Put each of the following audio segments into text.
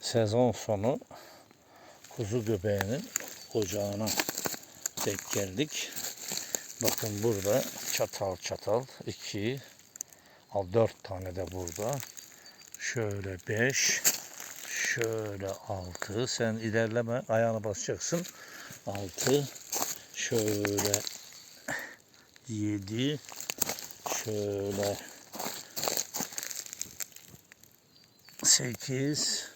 sezon sonu kuzu göbeğinin ocağına denk geldik. Bakın burada çatal çatal iki al dört tane de burada. Şöyle beş şöyle altı sen ilerleme ayağını basacaksın. Altı şöyle yedi şöyle sekiz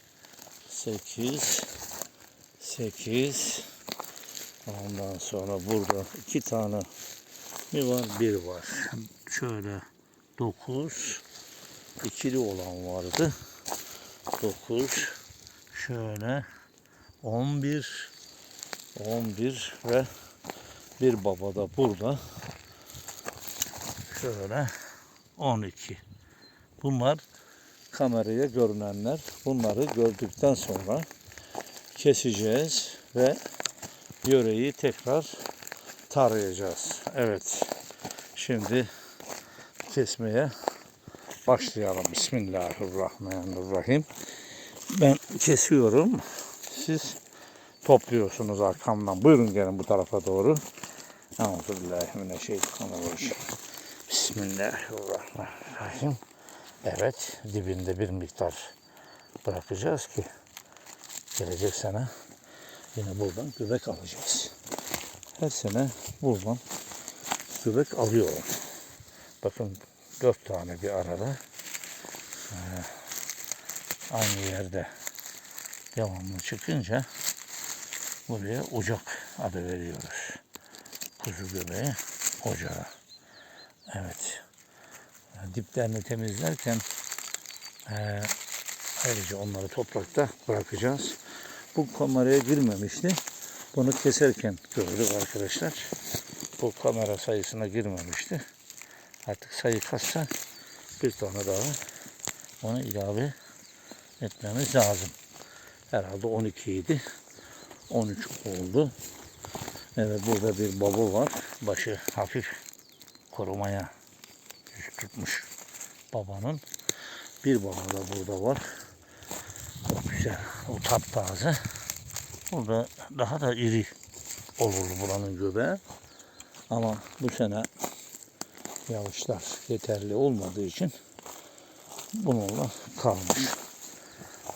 sekiz. Sekiz. Ondan sonra burada iki tane mi var? Bir var. Şöyle dokuz. İkili olan vardı. Dokuz. Şöyle on bir. on bir ve bir baba da burada. Şöyle 12 bunlar kameraya görünenler. Bunları gördükten sonra keseceğiz ve yöreyi tekrar tarayacağız. Evet şimdi kesmeye başlayalım. Bismillahirrahmanirrahim. Ben kesiyorum. Siz topluyorsunuz arkamdan. Buyurun gelin bu tarafa doğru. Bismillahirrahmanirrahim. Evet, dibinde bir miktar bırakacağız ki gelecek sene yine buradan göbek alacağız. Her sene buradan göbek alıyorum. Bakın dört tane bir arada ee, aynı yerde devamlı çıkınca buraya ocak adı veriyoruz. Kuzu göbeği ocağı. Evet. Diplerini temizlerken eee ayrıca onları toprakta bırakacağız. Bu kameraya girmemişti. Bunu keserken gördük arkadaşlar. Bu kamera sayısına girmemişti. Artık sayı kaçsa bir tane daha onu ilave etmemiz lazım. Herhalde 12 idi. 13 oldu. Evet burada bir baba var. Başı hafif korumaya tutmuş babanın. Bir baba da burada var. Çok güzel. O taptaze. Burada daha da iri olur buranın göbeği. Ama bu sene yağışlar yeterli olmadığı için bununla kalmış.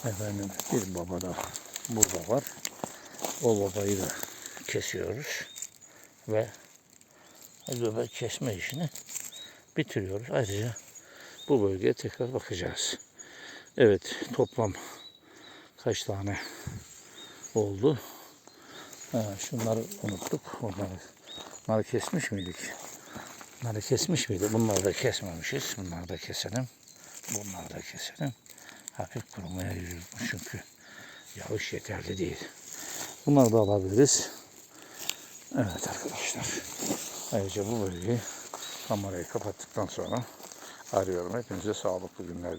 Efendim bir baba da burada var. O babayı da kesiyoruz ve göbek kesme işini bitiriyoruz. Ayrıca bu bölgeye tekrar bakacağız. Evet toplam kaç tane oldu? Ha, şunları unuttuk. Onları, bunları kesmiş miydik? Bunları kesmiş miydik? Bunları da kesmemişiz. Bunları da keselim. Bunları da keselim. Hafif kurumaya yüzülmüş çünkü yağış yeterli değil. Bunları da alabiliriz. Evet arkadaşlar. Ayrıca bu bölgeyi kamerayı kapattıktan sonra arıyorum. Hepinize sağlıklı günler